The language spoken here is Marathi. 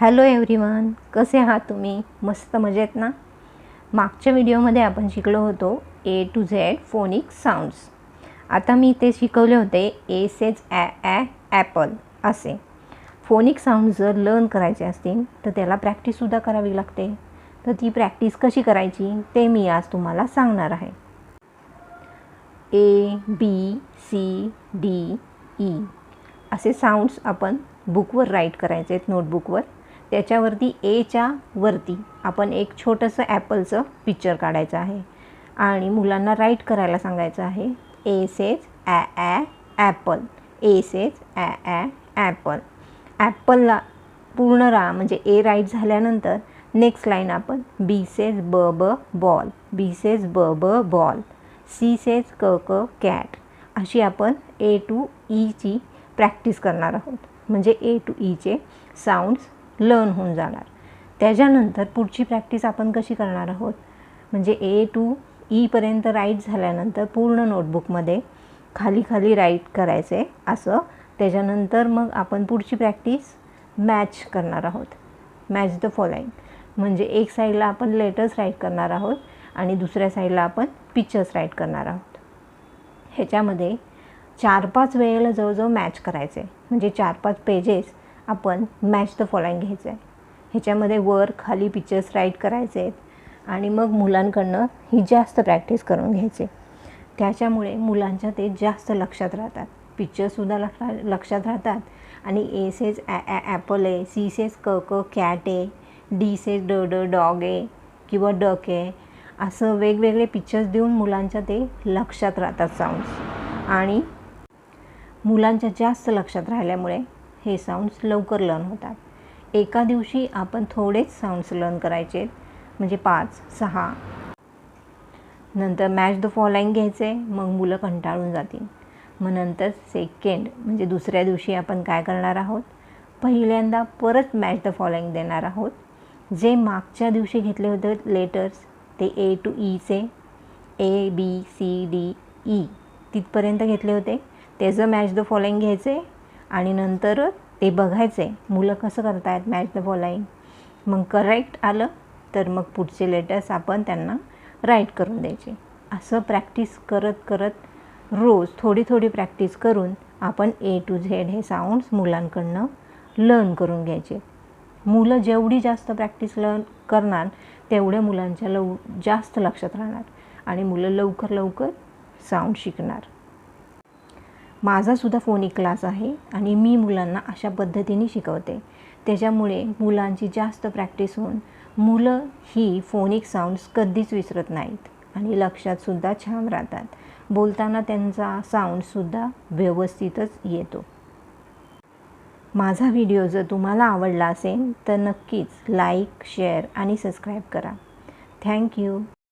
हॅलो एव्हरीवन कसे आहात तुम्ही? मस्त मजेत ना? मागच्या व्हिडिओमध्ये आपण शिकलो होतो A to Z phonic sounds आता मी ते शिकवले होते A says a a apple असे. फोनिक साऊंड जर लर्न करायचे असतील तर त्याला प्रॅक्टिससुद्धा करावी लागते. तर ती प्रॅक्टिस कशी करायची ते मी आज तुम्हाला सांगणार आहे. A B C D E असे साऊंड्स आपण बुकवर राईट करायचे आहेत नोटबुकवर त्याच्यावरती एच्या वरती आपण एक छोटंसं ॲपलचं पिक्चर काढायचं आहे. आणि मुलांना राईट करायला सांगायचं आहे. A says a a apple A says a a apple ॲपलला पूर्ण रा म्हणजे ए राईट झाल्यानंतर नेक्स्ट लाईन आपण बी सेज ब ब बॉल बी सेज ब ब ball C says k k cat अशी आपण ए टू ईची प्रॅक्टिस करणार आहोत. म्हणजे ए टू ईचे साऊंड्स लर्न होऊन जाणार. त्याच्यानंतर पुढची प्रॅक्टिस आपण कशी करणार आहोत? म्हणजे ए टू ईपर्यंत e राईट झाल्यानंतर पूर्ण नोटबुकमध्ये खाली खाली राईट करायचे. असं. त्याच्यानंतर मग आपण पुढची प्रॅक्टिस मॅच करणार आहोत. मॅच द फॉलोईंग म्हणजे एक साईडला आपण लेटर्स राईट करणार आहोत आणि दुसऱ्या साईडला आपण पिक्चर्स राईट करणार आहोत. ह्याच्यामध्ये चार पाच वेळेला जवळजवळ मॅच करायचे. म्हणजे चार पाच पेजेस आपण मॅच द फॉलोइंग घ्यायचं आहे ह्याच्यामध्ये वर खाली पिक्चर्स राईट करायचे आहेत आणि मग मुलांकडनं ही जास्त प्रॅक्टिस करून घ्यायचे. त्याच्यामुळे मुलांच्या ते जास्त लक्षात राहतात. पिक्चरसुद्धा लक्ष लक्षात राहतात. आणि A says a a apple आहे C says k k cat आहे डी सेज ड ड डॉग आहे किंवा डक आहे असं वेगवेगळे पिक्चर्स देऊन मुलांच्या ते लक्षात राहतात साऊंड्स आणि मुलांच्या जास्त लक्षात राहिल्यामुळे हे साऊंड्स लवकर लर्न होतात. एका दिवशी आपण थोडेच साऊंड्स लर्न करायचे म्हणजे पाच सहा. नंतर मॅच द फॉलोइंग घ्यायचे मग मुलं कंटाळून जातील. मग नंतर सेकंड म्हणजे दुसऱ्या दिवशी आपण काय करणार आहोत? पहिल्यांदा परत मॅच द फॉलोइंग देणार आहोत. जे मागच्या दिवशी घेतले होते लेटर्स ते A to ईचे A B C D E तिथपर्यंत घेतले होते. त्याचं मॅच द फॉलोइंग घ्यायचे. आणि नंतर ते बघायचं आहे मुलं कसं करतायत मॅच द फॉलोइंग मग करेक्ट आलं तर मग पुढचे लेटर्स आपण त्यांना राईट करून द्यायचे. असं प्रॅक्टिस करत करत रोज थोडी थोडी प्रॅक्टिस करून आपण ए टू झेड हे साऊंड्स मुलांकडनं लर्न करून घ्यायचे. मुलं जेवढी जास्त प्रॅक्टिस लर्न करणार तेवढ्या मुलांच्या लव जास्त लक्षात राहणार. आणि मुलं लवकर लवकर साऊंड शिकणार. माझासुद्धा फोनिक क्लास आहे आणि मी मुलांना अशा पद्धतीने शिकवते. त्याच्यामुळे मुलांची जास्त प्रॅक्टिस होऊन मुलं ही फोनिक साऊंड्स कधीच विसरत नाहीत आणि लक्षातसुद्धा छान राहतात. बोलताना त्यांचा साऊंडसुद्धा व्यवस्थितच येतो. माझा व्हिडिओ जर तुम्हाला आवडला असेल तर नक्कीच लाईक शेअर आणि सबस्क्राईब करा. Thank you